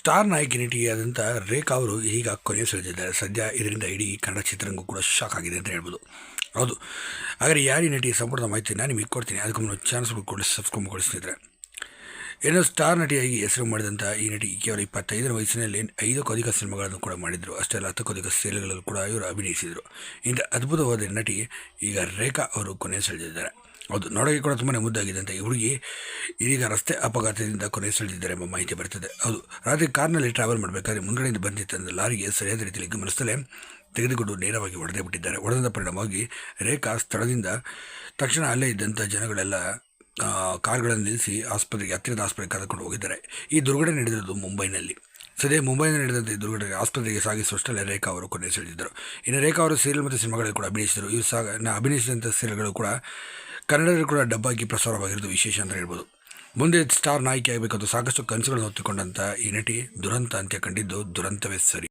Star ನಾಯಕಿ ನಟಿಯಾದಂಥ ರೇಖಾ ಅವರು ಈಗ ಕೊನೆ ಸೆಳೆದಿದ್ದಾರೆ ಸದ್ಯ ಇದರಿಂದ ಇಡೀ ಕನ್ನಡ ಚಿತ್ರರಂಗ ಕೂಡ ಶಾಕ್ ಆಗಿದೆ ಅಂತ ಹೇಳ್ಬೋದು. ಹೌದು. ಹಾಗಾದರೆ ಯಾರಿ ನಟಿ? ಸಂಪೂರ್ಣ ಮಾಹಿತಿ ನಾನು ನಿಮಗೆ ಕೊಡ್ತೀನಿ. ಅದಕ್ಕೆ ಮುನ್ನ ಚಾನ್ಸ್ ಕೂಡ ಸಬ್ಸ್ಕ್ರೈಬ್ ಕೊಡಿಸ್ತಿದ್ರೆ ಏನೋ ಸ್ಟಾರ್ ನಟಿಯಾಗಿ ಹೆಸರು ಮಾಡಿದಂಥ ಈ ನಟಿ ಕೇವಲ ಇಪ್ಪತ್ತೈದರ ವಯಸ್ಸಿನಲ್ಲಿ ಐದಕ್ಕೂ ಅಧಿಕ ಸಿನಿಮಾಗಳನ್ನು ಕೂಡ ಮಾಡಿದರು. ಅಷ್ಟೇ ಅಲ್ಲ, ಹತ್ತಕ್ಕೂ ಅಧಿಕ ಸೇಲ್ಗಳಲ್ಲೂ ಕೂಡ ಇವರು ಅಭಿನಯಿಸಿದರು. ಇಂಥ ಅದ್ಭುತವಾದ ನಟಿ ಈಗ ರೇಖಾ ಅವರು ಕೊನೆ ಸೆಳೆದಿದ್ದಾರೆ ಹೌದು ನೋಡೋಕೆ ಕೂಡ ತುಂಬಾ ಅಂತ ಈ ಹುಡುಗಿ. ಇದೀಗ ರಸ್ತೆ ಅಪಘಾತದಿಂದ ಕೊನೆ ಸೆಳೆದಿದ್ದಾರೆ ಎಂಬ ಮಾಹಿತಿ ಬರ್ತದೆ. ಹೌದು, ರಾತ್ರಿ ಕಾರ್ನಲ್ಲಿ ಟ್ರಾವೆಲ್ ಮಾಡಬೇಕಾದ್ರೆ ಮುಂದ್ಗಡೆಯಿಂದ ಬಂದಿದ್ದ ಲಾರಿಗೆ ಸರಿಯಾದ ರೀತಿಯಲ್ಲಿ ಗಮನಿಸಲೇ ತೆಗೆದುಕೊಂಡು ನೇರವಾಗಿ ಹೊಡೆದೇ ಬಿಟ್ಟಿದ್ದಾರೆ. ಹೊಡೆದ ಪರಿಣಾಮವಾಗಿ ರೇಖಾ ಸ್ಥಳದಿಂದ ತಕ್ಷಣ ಅಲ್ಲೇ ಇದ್ದಂಥ ಜನಗಳೆಲ್ಲ ಕಾರ್ಗಳನ್ನು ನಿಲ್ಲಿಸಿ ಆಸ್ಪತ್ರೆಗೆ, ಹತ್ತಿರದ ಆಸ್ಪತ್ರೆಗೆ ಕರೆದುಕೊಂಡು ಹೋಗಿದ್ದಾರೆ. ಈ ದುರ್ಘಟನೆ ನಡೆದಿರೋದು ಮುಂಬೈನಲ್ಲಿ. ಸದೇ ಮುಂಬೈನಲ್ಲಿ ನಡೆದಂಥ ದುರ್ಘಟನೆ ಆಸ್ಪತ್ರೆಗೆ ಸಾಗಿಸುವಷ್ಟಲ್ಲೇ ರೇಖಾ ಅವರು ಕೊನೆ ಸೆಳೆದಿದ್ದರು. ಇನ್ನು ರೇಖಾ ಅವರು ಸೀರಿಯಲ್ ಮತ್ತು ಸಿನಿಮಾಗಳಲ್ಲಿ ಕೂಡ ಅಭಿನಯಿಸಿದರು. ಇವರು ಸಾಗ ಅಭಿನಯಿಸಿದಂಥ ಸೀರಿಯಲ್ಗಳು ಕೂಡ ಕನ್ನಡದಲ್ಲಿ ಕೂಡ ಡಬ್ಬಾಗಿ ಪ್ರಸಾರವಾಗಿರೋದು ವಿಶೇಷ ಅಂತ ಹೇಳ್ಬೋದು. ಮುಂದೆ ಸ್ಟಾರ್ ನಾಯಕಿ ಆಗಬೇಕಂತ ಸಾಕಷ್ಟು ಕನಸುಗಳನ್ನು ಹೊತ್ತುಕೊಂಡಂಥ ಈ ನಟಿ ದುರಂತ ಅಂತ್ಯ ಕಂಡಿದ್ದು ದುರಂತವೇ ಸರಿ.